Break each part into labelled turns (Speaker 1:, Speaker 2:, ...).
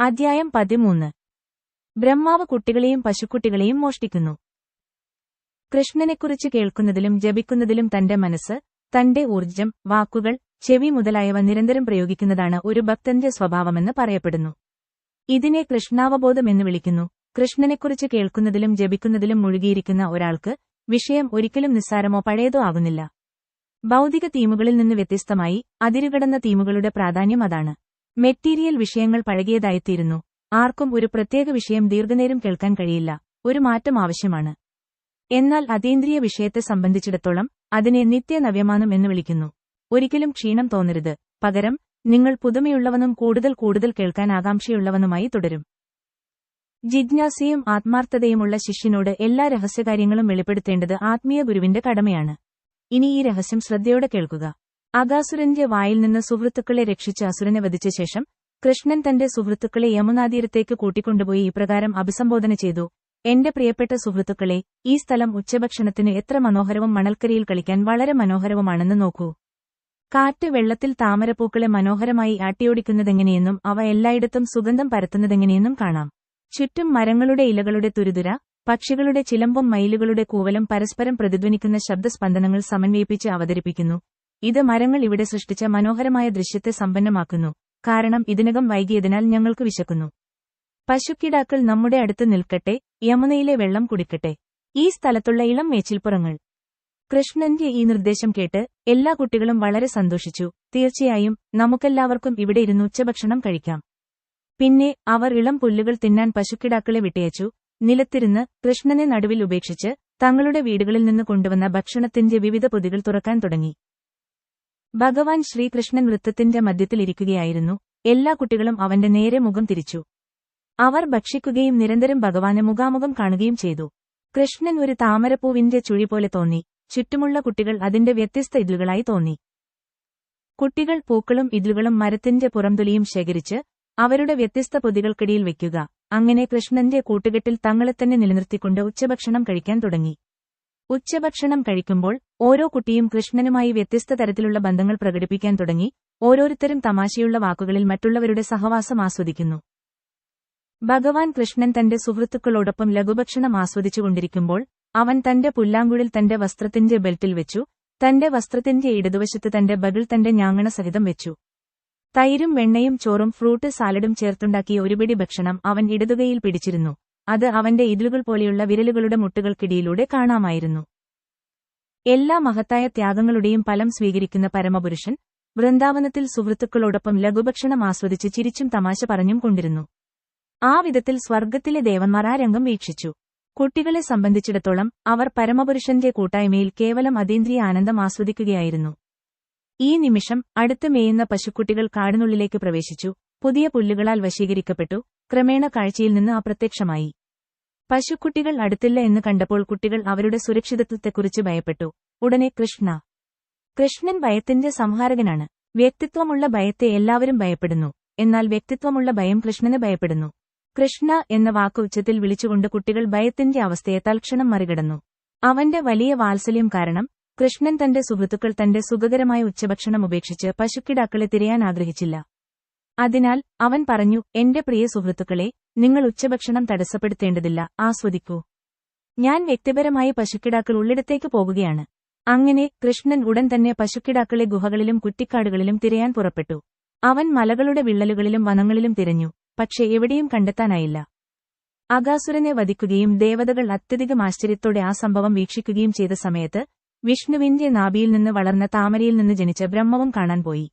Speaker 1: അധ്യായം പതിമൂന്ന്. ബ്രഹ്മാവ് കുട്ടികളെയും പശുക്കുട്ടികളെയും മോഷ്ടിക്കുന്നു. കൃഷ്ണനെക്കുറിച്ച് കേൾക്കുന്നതിലും ജപിക്കുന്നതിലും തന്റെ മനസ്സ് തന്റെ ഊർജം വാക്കുകൾ ചെവി മുതലായവ നിരന്തരം പ്രയോഗിക്കുന്നതാണ് ഒരു ഭക്തന്റെ സ്വഭാവമെന്ന് പറയപ്പെടുന്നു. ഇതിനെ കൃഷ്ണാവബോധം എന്ന് വിളിക്കുന്നു. കൃഷ്ണനെക്കുറിച്ച് കേൾക്കുന്നതിലും ജപിക്കുന്നതിലും മുഴുകിയിരിക്കുന്ന ഒരാൾക്ക് വിഷയം ഒരിക്കലും നിസ്സാരമോ പഴയതോ ആകുന്നില്ല. ഭൗതിക തീമുകളിൽ നിന്ന് വ്യത്യസ്തമായി അതിരുകടന്ന തീമുകളുടെ പ്രാധാന്യം അതാണ്. മെറ്റീരിയൽ വിഷയങ്ങൾ പഴകിയതായിത്തീരുന്നു. ആർക്കും ഒരു പ്രത്യേക വിഷയം ദീർഘനേരം കേൾക്കാൻ കഴിയില്ല. ഒരു മാറ്റം ആവശ്യമാണ്. എന്നാൽ അതീന്ദ്രിയ വിഷയത്തെ സംബന്ധിച്ചിടത്തോളം അതിനെ നിത്യനവ്യമാനം എന്ന് വിളിക്കുന്നു. ഒരിക്കലും ക്ഷീണം തോന്നരുത്. പകരം നിങ്ങൾ പുതുമയുള്ളവനും കൂടുതൽ കൂടുതൽ കേൾക്കാൻ ആകാംക്ഷയുള്ളവനുമായി തുടരും. ജിജ്ഞാസയും ആത്മാർത്ഥതയുമുള്ള ശിഷ്യനോട് എല്ലാ രഹസ്യകാര്യങ്ങളും വെളിപ്പെടുത്തേണ്ടത് ആത്മീയ ഗുരുവിന്റെ കടമയാണ്. ഇനി ഈ രഹസ്യം ശ്രദ്ധയോടെ കേൾക്കുക. അഗാസുരന്റെ വായിൽ നിന്ന് സുഹൃത്തുക്കളെ രക്ഷിച്ച് അസുരനെ വധിച്ച ശേഷം കൃഷ്ണൻ തന്റെ സുഹൃത്തുക്കളെ യമുനാതീരത്തേക്ക് കൂട്ടിക്കൊണ്ടുപോയി ഇപ്രകാരം അഭിസംബോധന ചെയ്തു. എന്റെ പ്രിയപ്പെട്ട സുഹൃത്തുക്കളെ ഈ സ്ഥലം ഉച്ചഭക്ഷണത്തിന് എത്ര മനോഹരവും മണൽക്കരിയിൽ കളിക്കാൻ വളരെ മനോഹരവുമാണെന്ന് നോക്കൂ. കാറ്റ് വെള്ളത്തിൽ താമരപ്പൂക്കളെ മനോഹരമായി ആട്ടിയോടിക്കുന്നതെങ്ങനെയെന്നും അവ എല്ലായിടത്തും സുഗന്ധം പരത്തുന്നതെങ്ങനെയെന്നും കാണാം. ചുറ്റും മരങ്ങളുടെ ഇലകളുടെ തുരുതുര പക്ഷികളുടെ ചിലമ്പും മയിലുകളുടെ കൂവലും പരസ്പരം പ്രതിധ്വനിക്കുന്ന ശബ്ദസ്പന്ദനങ്ങൾ സമന്വയിപ്പിച്ച് അവതരിപ്പിക്കുന്നു. ഇത് മരങ്ങൾ ഇവിടെ സൃഷ്ടിച്ച മനോഹരമായ ദൃശ്യത്തെ സമ്പന്നമാക്കുന്നു. കാരണം ഇതിനകം വൈകിയതിനാൽ ഞങ്ങൾക്ക് വിശക്കുന്നു. പശുക്കിടാക്കൾ നമ്മുടെ അടുത്ത് നിൽക്കട്ടെ യമുനയിലെ വെള്ളം കുടിക്കട്ടെ. ഈ സ്ഥലത്തുള്ള ഇളം മേച്ചിൽപ്പുറങ്ങൾ. കൃഷ്ണന്റെ ഈ നിർദ്ദേശം കേട്ട് എല്ലാ കുട്ടികളും വളരെ സന്തോഷിച്ചു. തീർച്ചയായും നമുക്കെല്ലാവർക്കും ഇവിടെ ഇരുന്ന് ഉച്ചഭക്ഷണം കഴിക്കാം. പിന്നെ അവർ ഇളം പുല്ലുകൾ തിന്നാൻ പശുക്കിടാക്കളെ വിട്ടയച്ചു. നിലത്തിരുന്ന് കൃഷ്ണനെ നടുവിൽ ഉപേക്ഷിച്ച് തങ്ങളുടെ വീടുകളിൽ നിന്ന് കൊണ്ടുവന്ന ഭക്ഷണത്തിന്റെ വിവിധ പൊതികൾ തുറക്കാൻ തുടങ്ങി. ഭഗവാൻ ശ്രീകൃഷ്ണൻ വൃത്തത്തിന്റെ മധ്യത്തിലിരിക്കുകയായിരുന്നു. എല്ലാ കുട്ടികളും അവന്റെ നേരെ മുഖം തിരിച്ചു. അവർ ഭക്ഷിക്കുകയും നിരന്തരം ഭഗവാനെ മുഖാമുഖം കാണുകയും ചെയ്തു. കൃഷ്ണൻ ഒരു താമരപ്പൂവിന്റെ ചുഴി പോലെ തോന്നി. ചുറ്റുമുള്ള കുട്ടികൾ അതിന്റെ വ്യത്യസ്ത ഇതിലുകളായി തോന്നി. കുട്ടികൾ പൂക്കളും ഇതിലുകളും മരത്തിന്റെ പുറംതൊലിയും ശേഖരിച്ച് അവരുടെ വ്യത്യസ്ത പൊതികൾക്കിടയിൽ വയ്ക്കുക അങ്ങനെ കൃഷ്ണന്റെ കൂട്ടുകെട്ടിൽ തങ്ങളെത്തന്നെ നിലനിർത്തിക്കൊണ്ട് ഉച്ചഭക്ഷണം കഴിക്കാൻ തുടങ്ങി. ഉച്ചഭക്ഷണം കഴിക്കുമ്പോൾ ഓരോ കുട്ടിയും കൃഷ്ണനുമായി വ്യത്യസ്ത തരത്തിലുള്ള ബന്ധങ്ങൾ പ്രകടിപ്പിക്കാൻ തുടങ്ങി ഓരോരുത്തരും തമാശയുള്ള വാക്കുകളിൽ മറ്റുള്ളവരുടെ സഹവാസം ആസ്വദിക്കുന്നു. ഭഗവാൻ കൃഷ്ണൻ തന്റെ സുഹൃത്തുക്കളോടൊപ്പം ലഘുഭക്ഷണം ആസ്വദിച്ചുകൊണ്ടിരിക്കുമ്പോൾ അവൻ തന്റെ പുല്ലാങ്കുഴിൽ തന്റെ വസ്ത്രത്തിന്റെ ബെൽറ്റിൽ വെച്ചു തന്റെ വസ്ത്രത്തിന്റെ ഇടതുവശത്ത് തന്റെ ബഗിൾ തന്റെ ഞാങ്ങണ സഹിതം വെച്ചു. തൈരും വെണ്ണയും ചോറും ഫ്രൂട്ട് സാലഡും ചേർത്തുണ്ടാക്കിയ ഒരുപിടി ഭക്ഷണം അവൻ ഇടതുകയിൽ പിടിച്ചിരുന്നു. അത് അവന്റെ ഇതിലുകൾ പോലെയുള്ള വിരലുകളുടെ മുട്ടുകൾക്കിടയിലൂടെ കാണാമായിരുന്നു. എല്ലാ മഹത്തായ ത്യാഗങ്ങളുടെയും ഫലം സ്വീകരിക്കുന്ന പരമപുരുഷൻ വൃന്ദാവനത്തിൽ സുഹൃത്തുക്കളോടൊപ്പം ലഘുഭക്ഷണം ആസ്വദിച്ച് ചിരിച്ചും തമാശ പറഞ്ഞും കൊണ്ടിരുന്നു. ആ വിധത്തിൽ സ്വർഗത്തിലെ ദേവന്മാർ ആ രംഗം വീക്ഷിച്ചു. കുട്ടികളെ സംബന്ധിച്ചിടത്തോളം അവർ പരമപുരുഷന്റെ കൂട്ടായ്മയിൽ കേവലം അതീന്ദ്രിയ ആനന്ദം ആസ്വദിക്കുകയായിരുന്നു. ഈ നിമിഷം അടുത്ത് മേയുന്ന പശുക്കുട്ടികൾ കാടിനുള്ളിലേക്ക് പ്രവേശിച്ചു. പുതിയ പുല്ലുകളാൽ വശീകരിക്കപ്പെട്ടു. ക്രമേണ കാഴ്ചയിൽ നിന്ന് അപ്രത്യക്ഷമായി. പശുക്കുട്ടികൾ അടുത്തില്ല എന്ന് കണ്ടപ്പോൾ കുട്ടികൾ അവരുടെ സുരക്ഷിതത്വത്തെക്കുറിച്ച് ഭയപ്പെട്ടു. ഉടനെ കൃഷ്ണ. കൃഷ്ണൻ ഭയത്തിന്റെ സംഹാരകനാണ്. വ്യക്തിത്വമുള്ള ഭയത്തെ എല്ലാവരും ഭയപ്പെടുന്നു. എന്നാൽ വ്യക്തിത്വമുള്ള ഭയം കൃഷ്ണന് ഭയപ്പെടുന്നു. കൃഷ്ണ എന്ന വാക്ക് ഉച്ചത്തിൽ വിളിച്ചുകൊണ്ട് കുട്ടികൾ ഭയത്തിന്റെ അവസ്ഥയെ തൽക്ഷണം മറികടന്നു. അവന്റെ വലിയ വാത്സല്യം കാരണം കൃഷ്ണൻ തന്റെ സുഹൃത്തുക്കൾ തന്റെ സുഖകരമായ ഉച്ചഭക്ഷണം ഉപേക്ഷിച്ച് പശുക്കിടാക്കളെ തിരയാൻ ആഗ്രഹിച്ചില്ല. അതിനാൽ അവൻ പറഞ്ഞു എന്റെ പ്രിയ സുഹൃത്തുക്കളെ നിങ്ങൾ ഉച്ചഭക്ഷണം തടസ്സപ്പെടുത്തേണ്ടതില്ല. ആസ്വദിക്കൂ. ഞാൻ വ്യക്തിപരമായി പശുക്കിടാക്കൾ ഉള്ളിടത്തേക്ക് പോകുകയാണ്. അങ്ങനെ കൃഷ്ണൻ ഉടൻ തന്നെ പശുക്കിടാക്കളെ ഗുഹകളിലും കുറ്റിക്കാടുകളിലും തിരയാൻ പുറപ്പെട്ടു. അവൻ മലകളുടെ വിള്ളലുകളിലും വനങ്ങളിലും തിരഞ്ഞു. പക്ഷെ എവിടെയും കണ്ടെത്താനായില്ല. അകാസുരനെ വധിക്കുകയും ദേവതകൾ അത്യധികം ആശ്ചര്യത്തോടെ ആ സംഭവം വീക്ഷിക്കുകയും ചെയ്ത സമയത്ത് വിഷ്ണുവിന്റെ നാഭിയിൽ നിന്ന് വളർന്ന താമരയിൽ നിന്ന് ജനിച്ച ബ്രഹ്മവും കാണാൻ പോയി.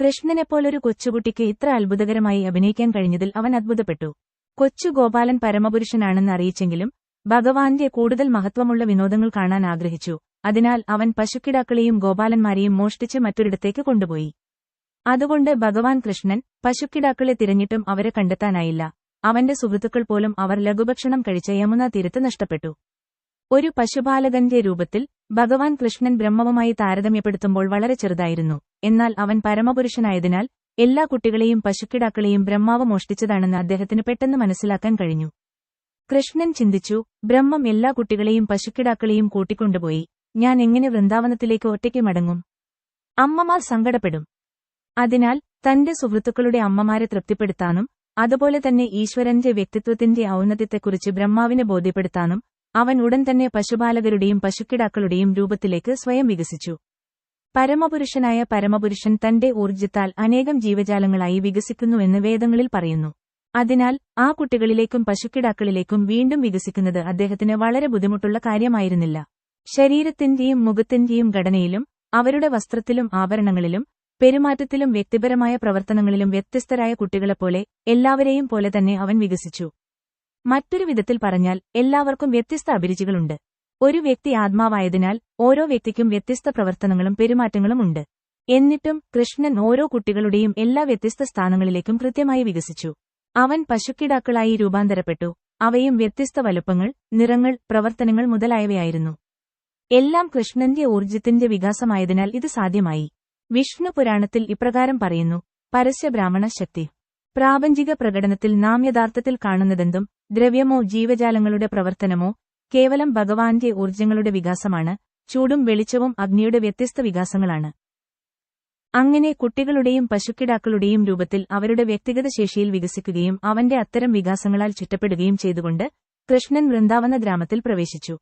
Speaker 1: കൃഷ്ണനെപ്പോലൊരു കൊച്ചുകുട്ടിക്ക് ഇത്ര അത്ഭുതകരമായി അഭിനയിക്കാൻ കഴിഞ്ഞതിൽ അവൻ അത്ഭുതപ്പെട്ടു. കൊച്ചു ഗോപാലൻ പരമപുരുഷനാണെന്ന് അറിയിച്ചെങ്കിലും ഭഗവാന്റെ കൂടുതൽ മഹത്വമുള്ള വിനോദങ്ങൾ കാണാൻ ആഗ്രഹിച്ചു. അതിനാൽ അവൻ പശുക്കിടാക്കളെയും ഗോപാലന്മാരെയും മോഷ്ടിച്ച് മറ്റൊരിടത്തേക്ക് കൊണ്ടുപോയി. അതുകൊണ്ട് ഭഗവാൻ കൃഷ്ണൻ പശുക്കിടാക്കളെ തിരഞ്ഞിട്ടും അവരെ കണ്ടെത്താനായില്ല. അവന്റെ സുഹൃത്തുക്കൾ പോലും അവർ ലഘുഭക്ഷണം കഴിച്ച യമുന തീരത്ത് നഷ്ടപ്പെട്ടു. ഒരു പശുപാലകന്റെ രൂപത്തിൽ ഭഗവാൻ കൃഷ്ണൻ ബ്രഹ്മവുമായി താരതമ്യപ്പെടുത്തുമ്പോൾ വളരെ ചെറുതായിരുന്നു. എന്നാൽ അവൻ പരമപുരുഷനായതിനാൽ എല്ലാ കുട്ടികളെയും പശുക്കിടാക്കളെയും ബ്രഹ്മാവ് മോഷ്ടിച്ചതാണെന്ന് അദ്ദേഹത്തിന് പെട്ടെന്ന് മനസ്സിലാക്കാൻ കഴിഞ്ഞു. കൃഷ്ണൻ ചിന്തിച്ചു ബ്രഹ്മം എല്ലാ കുട്ടികളെയും പശുക്കിടാക്കളെയും കൂട്ടിക്കൊണ്ടുപോയി. ഞാൻ എങ്ങനെ വൃന്ദാവനത്തിലേക്ക് ഒറ്റയ്ക്ക് മടങ്ങും? അമ്മമാർ സങ്കടപ്പെടും. അതിനാൽ തന്റെ സുഹൃത്തുക്കളുടെ അമ്മമാരെ തൃപ്തിപ്പെടുത്താനും അതുപോലെ തന്നെ ഈശ്വരന്റെ വ്യക്തിത്വത്തിന്റെ ഔന്നത്യത്തെക്കുറിച്ച് ബ്രഹ്മാവിനെ ബോധ്യപ്പെടുത്താനും അവൻ ഉടൻ തന്നെ പശുപാലകരുടെയും പശുക്കിടാക്കളുടെയും രൂപത്തിലേക്ക് സ്വയം വികസിച്ചു. പരമപുരുഷനായ പരമപുരുഷൻ തന്റെ ഊർജത്താൽ അനേകം ജീവജാലങ്ങളായി വികസിക്കുന്നുവെന്ന് വേദങ്ങളിൽ പറയുന്നു. അതിനാൽ ആ കുട്ടികളിലേക്കും പശുക്കിടാക്കളിലേക്കും വീണ്ടും വികസിക്കുന്നത് അദ്ദേഹത്തിന് വളരെ ബുദ്ധിമുട്ടുള്ള കാര്യമായിരുന്നില്ല. ശരീരത്തിന്റെയും മുഖത്തിന്റെയും ഘടനയിലും അവരുടെ വസ്ത്രത്തിലും ആഭരണങ്ങളിലും പെരുമാറ്റത്തിലും വ്യക്തിപരമായ പ്രവർത്തനങ്ങളിലും വ്യത്യസ്തരായ കുട്ടികളെപ്പോലെ എല്ലാവരെയും പോലെ തന്നെ അവൻ വികസിച്ചു. മറ്റൊരു വിധത്തിൽ പറഞ്ഞാൽ എല്ലാവർക്കും വ്യത്യസ്ത അഭിരുചികളുണ്ട്. ഒരു വ്യക്തി ആത്മാവായതിനാൽ ഓരോ വ്യക്തിക്കും വ്യത്യസ്ത പ്രവർത്തനങ്ങളും പെരുമാറ്റങ്ങളും ഉണ്ട്. എന്നിട്ടും കൃഷ്ണൻ ഓരോ കുട്ടികളുടെയും എല്ലാ വ്യത്യസ്ത സ്ഥാനങ്ങളിലേക്കും കൃത്യമായി വികസിച്ചു. അവൻ പശുക്കിടാക്കളായി രൂപാന്തരപ്പെട്ടു. അവയും വ്യത്യസ്ത വലുപ്പങ്ങൾ നിറങ്ങൾ പ്രവർത്തനങ്ങൾ മുതലായവയായിരുന്നു. എല്ലാം കൃഷ്ണന്റെ ഊർജത്തിന്റെ വികാസമായതിനാൽ ഇത് സാധ്യമായി. വിഷ്ണു പുരാണത്തിൽ ഇപ്രകാരം പറയുന്നു പരസ്യബ്രാഹ്മണ ശക്തി. പ്രാപഞ്ചിക പ്രകടനത്തിൽ നാം യഥാർത്ഥത്തിൽ കാണുന്നതെന്തും ദ്രവ്യമോ ജീവജാലങ്ങളുടെ പ്രവർത്തനമോ കേവലം ഭഗവാന്റെ ഊർജങ്ങളുടെ വികാസമാണ് ചൂടും വെളിച്ചവും അഗ്നിയുടെ വ്യത്യസ്ത വികാസങ്ങളാണ്. അങ്ങനെ കുട്ടികളുടെയും പശുക്കിടാക്കളുടെയും രൂപത്തിൽ അവരുടെ വ്യക്തിഗത ശേഷിയിൽ വികസിക്കുകയും അവന്റെ അത്തരം വികാസങ്ങളാൽ ചുറ്റപ്പെടുകയും ചെയ്തുകൊണ്ട് കൃഷ്ണൻ വൃന്ദാവന ഗ്രാമത്തിൽ പ്രവേശിച്ചു.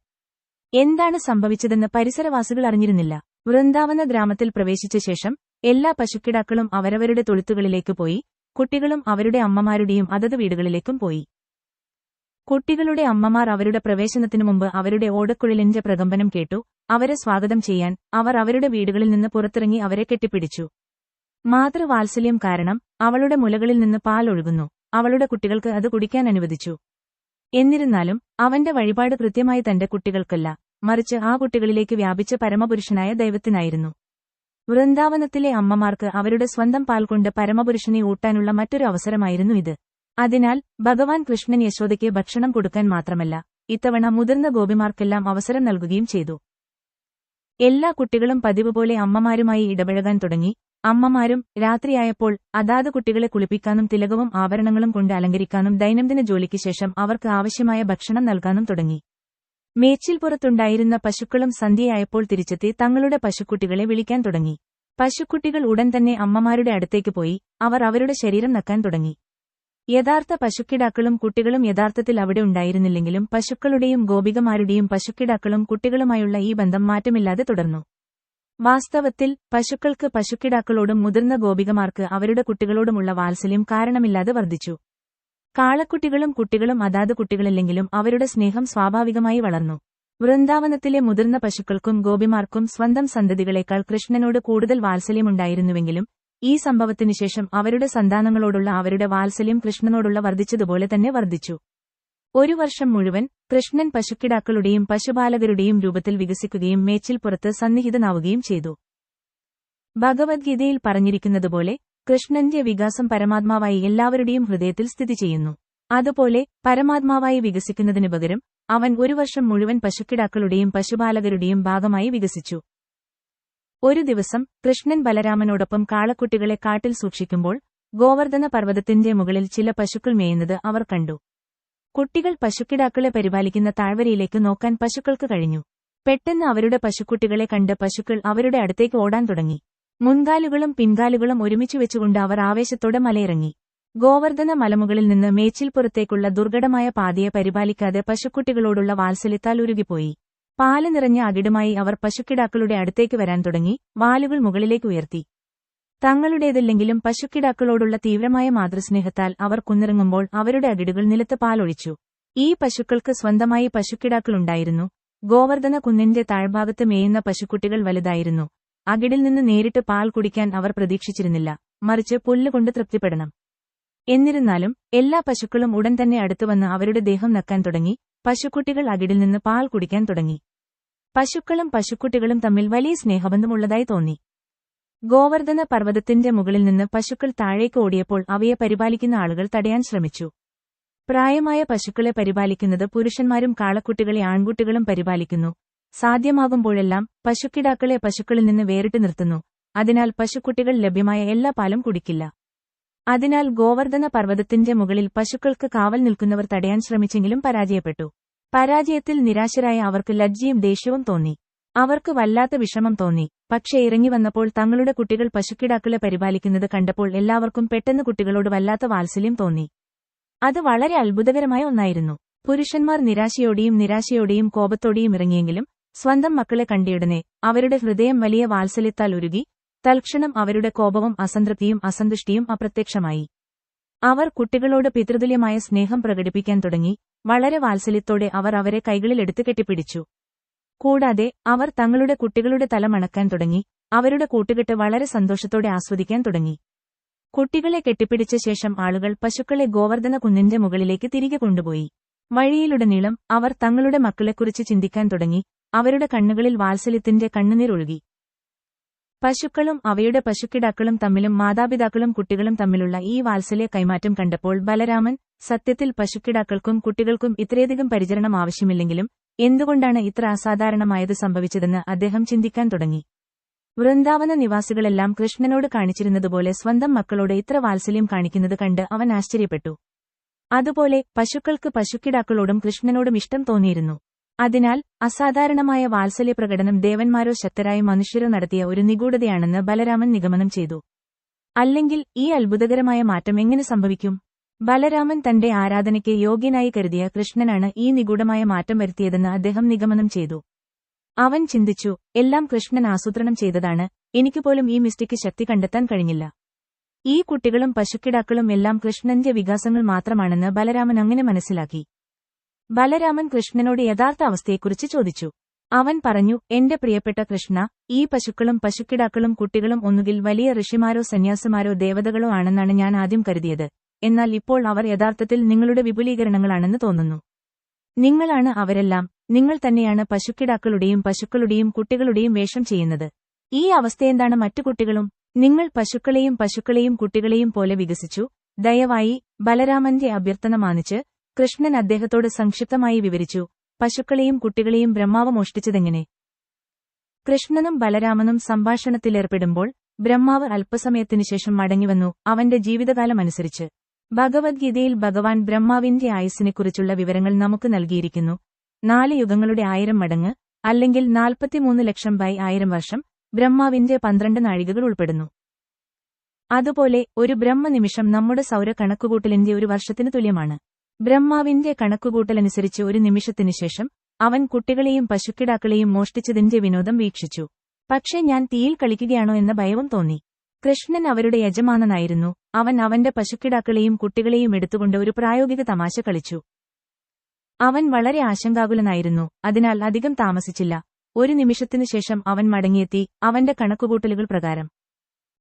Speaker 1: എന്താണ് സംഭവിച്ചതെന്ന് പരിസരവാസികൾ അറിഞ്ഞിരുന്നില്ല. വൃന്ദാവന ഗ്രാമത്തിൽ പ്രവേശിച്ച ശേഷം എല്ലാ പശുക്കിടാക്കളും അവരവരുടെ തൊഴുത്തുകളിലേക്ക് പോയി കുട്ടികളും അവരുടെ അമ്മമാരുടെയും അതത് വീടുകളിലേക്കും പോയി. കുട്ടികളുടെ അമ്മമാർ അവരുടെ പ്രവേശനത്തിനു മുമ്പ് അവരുടെ ഓടക്കുഴലിന്റെ പ്രകമ്പനം കേട്ടു. അവരെ സ്വാഗതം ചെയ്യാൻ അവർ അവരുടെ വീടുകളിൽ നിന്ന് പുറത്തിറങ്ങി അവരെ കെട്ടിപ്പിടിച്ചു. മാതൃവാത്സല്യം കാരണം അവളുടെ മുലകളിൽ നിന്ന് പാൽ ഒഴുകുന്നു. അവളുടെ കുട്ടികൾക്ക് അത് കുടിക്കാൻ അനുവദിച്ചു. എന്നിരുന്നാലും അവന്റെ വഴിപാട് കൃത്യമായി തന്റെ കുട്ടികൾക്കല്ല. മറിച്ച് ആ കുട്ടികളിലേക്ക് വ്യാപിച്ച പരമപുരുഷനായ ദൈവത്തിനായിരുന്നു. വൃന്ദാവനത്തിലെ അമ്മമാർക്ക് അവരുടെ സ്വന്തം പാൽ കൊണ്ട് പരമപുരുഷനെ ഊട്ടാനുള്ള മറ്റൊരു അവസരമായിരുന്നു ഇത്. അതിനാൽ ഭഗവാൻ കൃഷ്ണൻ യശോദയ്ക്ക് ഭക്ഷണം കൊടുക്കാൻ മാത്രമല്ല ഇത്തവണ മുതിർന്ന ഗോപിമാർക്കെല്ലാം അവസരം നൽകുകയും ചെയ്തു. എല്ലാ കുട്ടികളും പതിവ് പോലെ അമ്മമാരുമായി ഇടപഴകാൻ തുടങ്ങി. അമ്മമാരും രാത്രിയായപ്പോൾ അതാത് കുട്ടികളെ കുളിപ്പിക്കാനും തിലകവും ആഭരണങ്ങളും കൊണ്ട് അലങ്കരിക്കാനും ദൈനംദിന ജോലിക്ക് ശേഷം അവർക്ക് ആവശ്യമായ ഭക്ഷണം നൽകാനും തുടങ്ങി. മേച്ചിൽപ്പുറത്തുണ്ടായിരുന്ന പശുക്കളും സന്ധ്യയായപ്പോൾ തിരിച്ചെത്തി തങ്ങളുടെ പശുക്കുട്ടികളെ വിളിക്കാൻ തുടങ്ങി. പശുക്കുട്ടികൾ ഉടൻ തന്നെ അമ്മമാരുടെ അടുത്തേക്ക് പോയി അവർ അവരുടെ ശരീരം നക്കാൻ തുടങ്ങി. യഥാർത്ഥ പശുക്കിടാക്കളും കുട്ടികളും യഥാർത്ഥത്തിൽ അവിടെ ഉണ്ടായിരുന്നില്ലെങ്കിലും പശുക്കളുടെയും ഗോപികമാരുടെയും പശുക്കിടാക്കളും കുട്ടികളുമായുള്ള ഈ ബന്ധം മാറ്റമില്ലാതെ തുടർന്നു. വാസ്തവത്തിൽ പശുക്കൾക്ക് പശുക്കിടാക്കളോടും മുതിർന്ന ഗോപികമാർക്ക് അവരുടെ കുട്ടികളോടുമുള്ള വാത്സല്യം കാരണമില്ലാതെ വർദ്ധിച്ചു. കാളക്കുട്ടികളും കുട്ടികളും അതാത് കുട്ടികളില്ലെങ്കിലും അവരുടെ സ്നേഹം സ്വാഭാവികമായി വളർന്നു. വൃന്ദാവനത്തിലെ മുതിർന്ന പശുക്കൾക്കും ഗോപിമാർക്കും സ്വന്തം സന്തതികളെക്കാൾ കൃഷ്ണനോട് കൂടുതൽ വാത്സല്യമുണ്ടായിരുന്നുവെങ്കിലും ഈ സംഭവത്തിനുശേഷം അവരുടെ സന്താനങ്ങളോടുള്ള അവരുടെ വാത്സല്യം കൃഷ്ണനോടുള്ള വർദ്ധിച്ചതുപോലെ തന്നെ വർദ്ധിച്ചു. ഒരു വർഷം മുഴുവൻ കൃഷ്ണൻ പശുക്കിടാക്കളുടെയും പശുപാലകരുടെയും രൂപത്തിൽ വികസിക്കുകയും മേച്ചിൽപ്പുറത്ത് സന്നിഹിതനാവുകയും ചെയ്തു. ഭഗവത്ഗീതയിൽ പറഞ്ഞിരിക്കുന്നതുപോലെ കൃഷ്ണന്റെ വികാസം പരമാത്മാവായി എല്ലാവരുടെയും ഹൃദയത്തിൽ സ്ഥിതി ചെയ്യുന്നു. അതുപോലെ പരമാത്മാവായി വികസിക്കുന്നതിനു പകരം അവൻ ഒരു വർഷം മുഴുവൻ പശുക്കിടാക്കളുടെയും പശുപാലകരുടെയും ഭാഗമായി വികസിച്ചു. ഒരു ദിവസം കൃഷ്ണൻ ബലരാമനോടൊപ്പം കാളക്കുട്ടികളെ കാട്ടിൽ സൂക്ഷിക്കുമ്പോൾ ഗോവർദ്ധന പർവതത്തിന്റെ മുകളിൽ ചില പശുക്കൾ മേയുന്നത് അവർ കണ്ടു. കുട്ടികൾ പശുക്കിടാക്കളെ പരിപാലിക്കുന്ന താഴ്വരയിലേക്ക് നോക്കാൻ പശുക്കൾക്ക് കഴിഞ്ഞു. പെട്ടെന്ന് അവരുടെ പശുക്കുട്ടികളെ കണ്ട് പശുക്കൾ അവരുടെ അടുത്തേക്ക് ഓടാൻ തുടങ്ങി. മുൻകാലുകളും പിൻകാലുകളും ഒരുമിച്ചു വെച്ചുകൊണ്ട് അവർ ആവേശത്തോടെ മലയിറങ്ങി. ഗോവർദ്ധന മലമുകളിൽ നിന്ന് മേച്ചിൽപ്പുറത്തേക്കുള്ള ദുർഘടമായ പാതയെ പരിപാലിക്കാതെ പശുക്കുട്ടികളോടുള്ള വാത്സല്യത്താൽ ഉരുകിപ്പോയി. പാൽ നിറഞ്ഞ അകിടുമായി അവർ പശുക്കിടാക്കളുടെ അടുത്തേക്ക് വരാൻ തുടങ്ങി വാലുകൾ മുകളിലേക്ക് ഉയർത്തി. തങ്ങളുടേതല്ലെങ്കിലും പശുക്കിടാക്കളോടുള്ള തീവ്രമായ മാതൃസ്നേഹത്താൽ അവർ കുന്നിറങ്ങുമ്പോൾ അവരുടെ അകിടുകൾ നിലത്ത് പാലൊഴിച്ചു. ഈ പശുക്കൾക്ക് സ്വന്തമായി പശുക്കിടാക്കളുണ്ടായിരുന്നു. ഗോവർദ്ധന കുന്നിന്റെ താഴ്ഭാഗത്ത് മേയുന്ന പശുക്കുട്ടികൾ വലുതായിരുന്നു. അകിടിൽ നിന്ന് നേരിട്ട് പാൽ കുടിക്കാൻ അവർ പ്രതീക്ഷിച്ചിരുന്നില്ല. മറിച്ച് പുല്ലുകൊണ്ട് തൃപ്തിപ്പെടണം. എന്നിരുന്നാലും എല്ലാ പശുക്കളും ഉടൻ തന്നെ അടുത്തുവന്ന് അവരുടെ ദേഹം നക്കാൻ തുടങ്ങി പശുക്കുട്ടികൾ അകിടിൽ നിന്ന് പാൽ കുടിക്കാൻ തുടങ്ങി. പശുക്കളും പശുക്കുട്ടികളും തമ്മിൽ വലിയ സ്നേഹബന്ധമുള്ളതായി തോന്നി. ഗോവർദ്ധന പർവതത്തിന്റെ മുകളിൽ നിന്ന് പശുക്കൾ താഴേക്ക് ഓടിയപ്പോൾ അവയെ പരിപാലിക്കുന്ന ആളുകൾ തടയാൻ ശ്രമിച്ചു. പ്രായമായ പശുക്കളെ പരിപാലിക്കുന്നത് പുരുഷന്മാരും കാളക്കുട്ടികളെ ആൺകുട്ടികളും പരിപാലിക്കുന്നു. സാധ്യമാകുമ്പോഴെല്ലാം പശുക്കിടാക്കളെ പശുക്കളിൽ നിന്ന് വേറിട്ട് നിർത്തുന്നു. അതിനാൽ പശുക്കുട്ടികൾ ലഭ്യമായ എല്ലാ പാലും കുടിക്കില്ല. അതിനാൽ ഗോവർദ്ധന പർവതത്തിന്റെ മുകളിൽ പശുക്കൾക്ക് കാവൽ നിൽക്കുന്നവർ തടയാൻ ശ്രമിച്ചെങ്കിലും പരാജയപ്പെട്ടു. പരാജയത്തിൽ നിരാശരായ അവർക്ക് ലജ്ജയും ദേഷ്യവും തോന്നി. അവർക്ക് വല്ലാത്ത വിഷമം തോന്നി. പക്ഷേ ഇറങ്ങി വന്നപ്പോൾ തങ്ങളുടെ കുട്ടികൾ പശുക്കിടാക്കളെ പരിപാലിക്കുന്നത് കണ്ടപ്പോൾ എല്ലാവർക്കും പെട്ടെന്ന് കുട്ടികളോട് വല്ലാത്ത വാത്സല്യം തോന്നി. അത് വളരെ അത്ഭുതകരമായ ഒന്നായിരുന്നു. പുരുഷന്മാർ നിരാശയോടെയും നിരാശയോടെയും കോപത്തോടെയും ഇറങ്ങിയെങ്കിലും സ്വന്തം മക്കളെ കണ്ടിയുടനെ അവരുടെ ഹൃദയം വലിയ വാത്സല്യത്താൽ ഒരുകി തൽക്ഷണം അവരുടെ കോപവും അസംതൃപ്തിയും അസന്തുഷ്ടിയും അപ്രത്യക്ഷമായി. അവർ കുട്ടികളോട് പിതൃതുല്യമായ സ്നേഹം പ്രകടിപ്പിക്കാൻ തുടങ്ങി. വളരെ വാത്സല്യത്തോടെ അവർ അവരെ കൈകളിലെടുത്ത് കെട്ടിപ്പിടിച്ചു. കൂടാതെ അവർ തങ്ങളുടെ കുട്ടികളുടെ തല മണക്കാൻ തുടങ്ങി. അവരുടെ കൂട്ടുകെട്ട് വളരെ സന്തോഷത്തോടെ ആസ്വദിക്കാൻ തുടങ്ങി. കുട്ടികളെ കെട്ടിപ്പിടിച്ച ശേഷം ആളുകൾ പശുക്കളെ ഗോവർദ്ധന കുന്നിന്റെ മുകളിലേക്ക് തിരികെ കൊണ്ടുപോയി. വഴിയിലുടനീളം അവർ തങ്ങളുടെ മക്കളെക്കുറിച്ച് ചിന്തിക്കാൻ തുടങ്ങി. അവരുടെ കണ്ണുകളിൽ വാത്സല്യത്തിന്റെ കണ്ണുനീർ ഒഴുകി പശുക്കളും അവയുടെ പശുക്കിടാക്കളും തമ്മിലും മാതാപിതാക്കളും കുട്ടികളും തമ്മിലുള്ള ഈ വാത്സല്യ കൈമാറ്റം കണ്ടപ്പോൾ ബലരാമൻ സത്യത്തിൽ പശുക്കിടാക്കൾക്കും കുട്ടികൾക്കും ഇത്രയധികം പരിചരണം ആവശ്യമില്ലെങ്കിലും എന്തുകൊണ്ടാണ് ഇത്ര അസാധാരണമായത് സംഭവിച്ചതെന്ന് അദ്ദേഹം ചിന്തിക്കാൻ തുടങ്ങി. വൃന്ദാവന നിവാസികളെല്ലാം കൃഷ്ണനോട് കാണിച്ചിരുന്നതുപോലെ സ്വന്തം മക്കളോട് ഇത്ര വാത്സല്യം കാണിക്കുന്നത് കണ്ട് അവൻ ആശ്ചര്യപ്പെട്ടു. അതുപോലെ പശുക്കൾക്ക് പശുക്കിടാക്കളോടും കൃഷ്ണനോടും ഇഷ്ടം തോന്നിയിരുന്നു. അതിനാൽ അസാധാരണമായ വാത്സല്യ പ്രകടനം ദേവന്മാരോ ശക്തരായ മനുഷ്യരോ നടത്തിയ ഒരു നിഗൂഢതയാണെന്ന് ബലരാമൻ നിഗമനം ചെയ്തു. അല്ലെങ്കിൽ ഈ അത്ഭുതകരമായ മാറ്റം എങ്ങനെ സംഭവിക്കും? ബലരാമൻ തന്റെ ആരാധനയ്ക്ക് യോഗ്യനായി കരുതിയ കൃഷ്ണനാണ് ഈ നിഗൂഢമായ മാറ്റം വരുത്തിയതെന്ന് അദ്ദേഹം നിഗമനം ചെയ്തു. അവൻ ചിന്തിച്ചു എല്ലാം കൃഷ്ണൻ ആസൂത്രണം ചെയ്തതാണ് എനിക്കുപോലും ഈ മിസ്റ്റിക്ക് ശക്തി കണ്ടെത്താൻ കഴിഞ്ഞില്ല. ഈ കുട്ടികളും പശുക്കിടാക്കളും എല്ലാം കൃഷ്ണന്റെ വികാസങ്ങൾ മാത്രമാണെന്ന് ബലരാമൻ അങ്ങനെ മനസ്സിലാക്കി. ബലരാമൻ കൃഷ്ണനോട് യഥാർത്ഥ അവസ്ഥയെക്കുറിച്ച് ചോദിച്ചു. അവൻ പറഞ്ഞു എന്റെ പ്രിയപ്പെട്ട കൃഷ്ണ ഈ പശുക്കളും പശുക്കിടാക്കളും കുട്ടികളും ഒന്നുകിൽ വലിയ ഋഷിമാരോ സന്യാസിമാരോ ദേവതകളോ ആണെന്നാണ് ഞാൻ ആദ്യം കരുതിയത്. എന്നാൽ ഇപ്പോൾ അവർ യഥാർത്ഥത്തിൽ നിങ്ങളുടെ വിപുലീകരണങ്ങളാണെന്ന് തോന്നുന്നു. നിങ്ങളാണ് അവരെല്ലാം നിങ്ങൾ തന്നെയാണ് പശുക്കിടാക്കളുടെയും പശുക്കളുടെയും കുട്ടികളുടെയും വേഷം ചെയ്യുന്നത്. ഈ അവസ്ഥയെന്താണ് മറ്റു കുട്ടികളും? നിങ്ങൾ പശുക്കളെയും പശുക്കളെയും കുട്ടികളെയും പോലെ വികസിച്ചു. ദയവായി ബലരാമന്റെ അഭ്യർത്ഥന മാനിച്ച് കൃഷ്ണൻ അദ്ദേഹത്തോട് സംക്ഷിപ്തമായി വിവരിച്ചു പശുക്കളെയും കുട്ടികളെയും ബ്രഹ്മാവ് മോഷ്ടിച്ചതെങ്ങനെ? കൃഷ്ണനും ബലരാമനും സംഭാഷണത്തിലേർപ്പെടുമ്പോൾ ബ്രഹ്മാവ് അല്പസമയത്തിനു ശേഷം മടങ്ങിവന്നു അവന്റെ ജീവിതകാലമനുസരിച്ച് ഭഗവത്ഗീതയിൽ ഭഗവാൻ ബ്രഹ്മാവിന്റെ ആയുസ്സിനെക്കുറിച്ചുള്ള വിവരങ്ങൾ നമുക്ക് നൽകിയിരിക്കുന്നു. നാല് യുഗങ്ങളുടെ ആയിരം മടങ്ങ് അല്ലെങ്കിൽ നാൽപ്പത്തിമൂന്ന് ലക്ഷം ബൈ ആയിരം വർഷം ബ്രഹ്മാവിന്റെ പന്ത്രണ്ട് നാഴികകൾ ഉൾപ്പെടുന്നു. അതുപോലെ ഒരു ബ്രഹ്മനിമിഷം നമ്മുടെ സൗര കണക്കുകൂട്ടലിന്റെ ഒരു വർഷത്തിന് തുല്യമാണ്. ബ്രഹ്മാവിന്റെ കണക്കുകൂട്ടലനുസരിച്ച് ഒരു നിമിഷത്തിനു ശേഷം അവൻ കുട്ടികളെയും പശുക്കിടാക്കളെയും മോഷ്ടിച്ചതിന്റെ വിനോദം വീക്ഷിച്ചു. പക്ഷേ ഞാൻ തീയിൽ കളിക്കുകയാണോ എന്ന ഭയവും തോന്നി. കൃഷ്ണൻ അവരുടെ യജമാനനായിരുന്നു. അവൻ അവന്റെ പശുക്കിടാക്കളെയും കുട്ടികളെയും എടുത്തുകൊണ്ട് ഒരു പ്രായോഗിക തമാശ കളിച്ചു. അവൻ വളരെ ആശങ്കാകുലനായിരുന്നു. അതിനാൽ അധികം താമസിച്ചില്ല. ഒരു നിമിഷത്തിനു ശേഷം അവൻ മടങ്ങിയെത്തി അവന്റെ കണക്കുകൂട്ടലുകൾ പ്രകാരം.